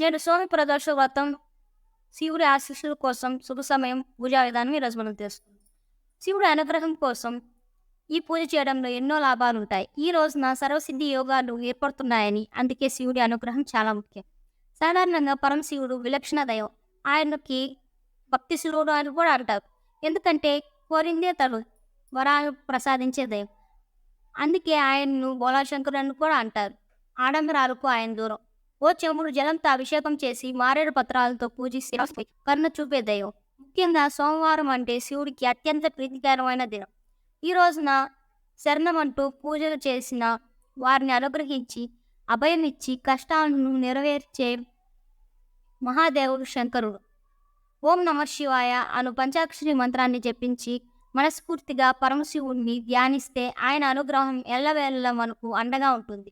నేడు స్వామి ప్రదర్శన శివుడి ఆశీస్సుల కోసం శుభ సమయం పూజా విధానం ఈరోజు మనం తెలుస్తుంది శివుడి అనుగ్రహం కోసం ఈ పూజ చేయడంలో ఎన్నో లాభాలు ఉంటాయి. ఈ రోజున సర్వసిద్ధి యోగాలు ఏర్పడుతున్నాయని అందుకే శివుడి అనుగ్రహం చాలా ముఖ్యం. సాధారణంగా పరమశివుడు విలక్షణ దైవం. ఆయనకి భక్తి శివుడు అని కూడా అంటారు. ఎందుకంటే కోరిందే తను వరాలు ప్రసాదించే దైవం. అందుకే ఆయన్ను బోలాశంకరు అని కూడా అంటారు. ఆడంబరాలకు ఆయన దూరం. ఓ చెముడు జలంతో అభిషేకం చేసి మారేడు పత్రాలతో పూజిస్తే కరుణ చూపే దైవం. ముఖ్యంగా సోమవారం అంటే శివుడికి అత్యంత ప్రీతికరమైన దినం. ఈ రోజున శరణమంటూ పూజలు చేసిన వారిని అనుగ్రహించి అభయమిచ్చి కష్టాలను నెరవేర్చే మహాదేవుడు శంకరుడు. ఓం నమ శివాయ అను పంచాక్షరి మంత్రాన్ని జపించి మనస్ఫూర్తిగా పరమశివుణ్ణి ధ్యానిస్తే ఆయన అనుగ్రహం ఎల్లవేళ మనకు అండగా ఉంటుంది.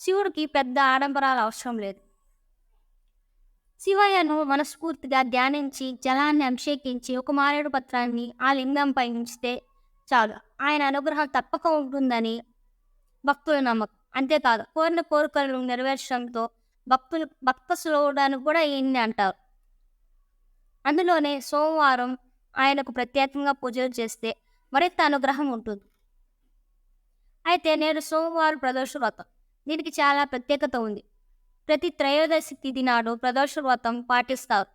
శివుడికి పెద్ద ఆడంబరాలు అవసరం లేదు. శివయ్యను మనస్ఫూర్తిగా ధ్యానించి జలాన్ని అభిషేకించి ఒక మారేడు పత్రాన్ని ఆ లింగంపై ఉంచితే చాలు. ఆయన అనుగ్రహం తప్పక ఉంటుందని భక్తుల నమ్మకం. అంతేకాదు కోరిన కోరికలను నెరవేర్చడంతో భక్తులు భక్త సులవడానికి కూడా ఈయన్ని అంటారు. అందులోనే సోమవారం ఆయనకు ప్రత్యేకంగా పూజలు చేస్తే మరింత అనుగ్రహం ఉంటుంది. అయితే నేడు సోమవారం ప్రదోష వ్రతం. దీనికి చాలా ప్రత్యేకత ఉంది. ప్రతి త్రయోదశి తిథి నాడు ప్రదోష వ్రతం పాటిస్తారు.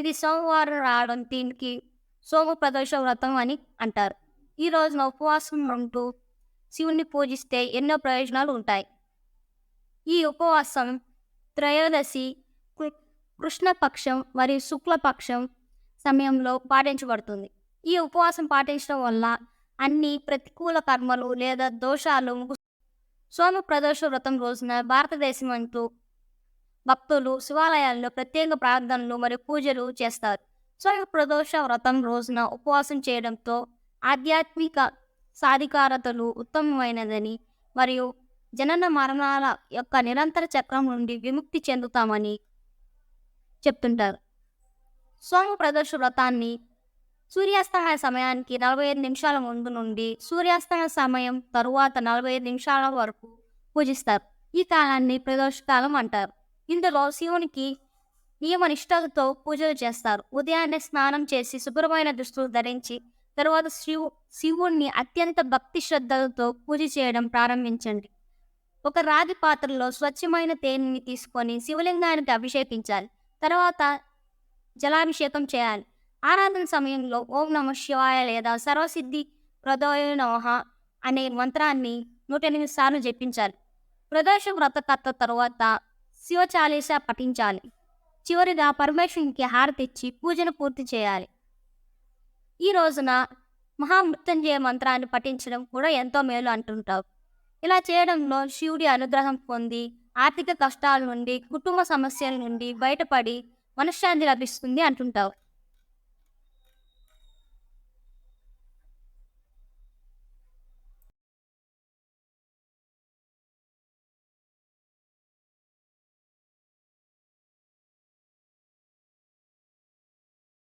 ఇది సోమవారం రావడం దీనికి సోమ ప్రదోష వ్రతం అని అంటారు. ఈ రోజున ఉపవాసం ఉంటూ శివుణ్ణి పూజిస్తే ఎన్నో ప్రయోజనాలు ఉంటాయి. ఈ ఉపవాసం త్రయోదశి కృష్ణపక్షం మరియు శుక్లపక్షం సమయంలో పాటించబడుతుంది. ఈ ఉపవాసం పాటించడం వల్ల అన్ని ప్రతికూల కర్మలు లేదా దోషాలు ముగు- సోమ ప్రదోష వ్రతం రోజున భారతదేశం అంటూ భక్తులు శివాలయాల్లో ప్రత్యేక ప్రార్థనలు మరియు పూజలు చేస్తారు. సోమ ప్రదోష వ్రతం రోజున ఉపవాసం చేయడంతో ఆధ్యాత్మిక సాధికారతలు ఉత్తమమైనదని మరియు జనన మరణాల యొక్క నిరంతర చక్రం నుండి విముక్తి చెందుతామని చెప్తుంటారు. స్వామి ప్రదోష వ్రతాన్ని సూర్యాస్తమయ సమయానికి నలభై ఐదు నిమిషాల ముందు నుండి సూర్యాస్తమయ సమయం తరువాత నలభై ఐదు నిమిషాల వరకు పూజిస్తారు. ఈ కాలాన్ని ప్రదోష కాలం అంటారు. ఇందులో శివునికి నియమనిష్టతతో పూజలు చేస్తారు. ఉదయాన్నే స్నానం చేసి శుభ్రమైన దుస్తులు ధరించి తరువాత శివు శివుణ్ణి అత్యంత భక్తి శ్రద్ధలతో పూజ చేయడం ప్రారంభించండి. ఒక రాగి పాత్రలో స్వచ్ఛమైన తేనెని తీసుకొని శివలింగానికి అభిషేకించాలి. తర్వాత జలాభిషేకం చేయాలి. ఆరాధన సమయంలో ఓం నమ శివాయ లేదా సర్వసిద్ధి ప్రదోయ నమః అనే మంత్రాన్ని నూట ఎనిమిది సార్లు జపించాలి. ప్రదోష వ్రతకర్త తరువాత శివ చాలీస పఠించాలి. చివరిగా పరమేశ్వరునికి హారతి ఇచ్చి పూజను పూర్తి చేయాలి. ఈ రోజున మహామృత్యుంజయ మంత్రాన్ని పఠించడం కూడా ఎంతో మేలు అంటుంటావు. ఇలా చేయడంలో శివుడి అనుగ్రహం పొంది ఆర్థిక కష్టాల నుండి కుటుంబ సమస్యల నుండి బయటపడి మనశ్శాంతి లభిస్తుంది అంటుంటావు.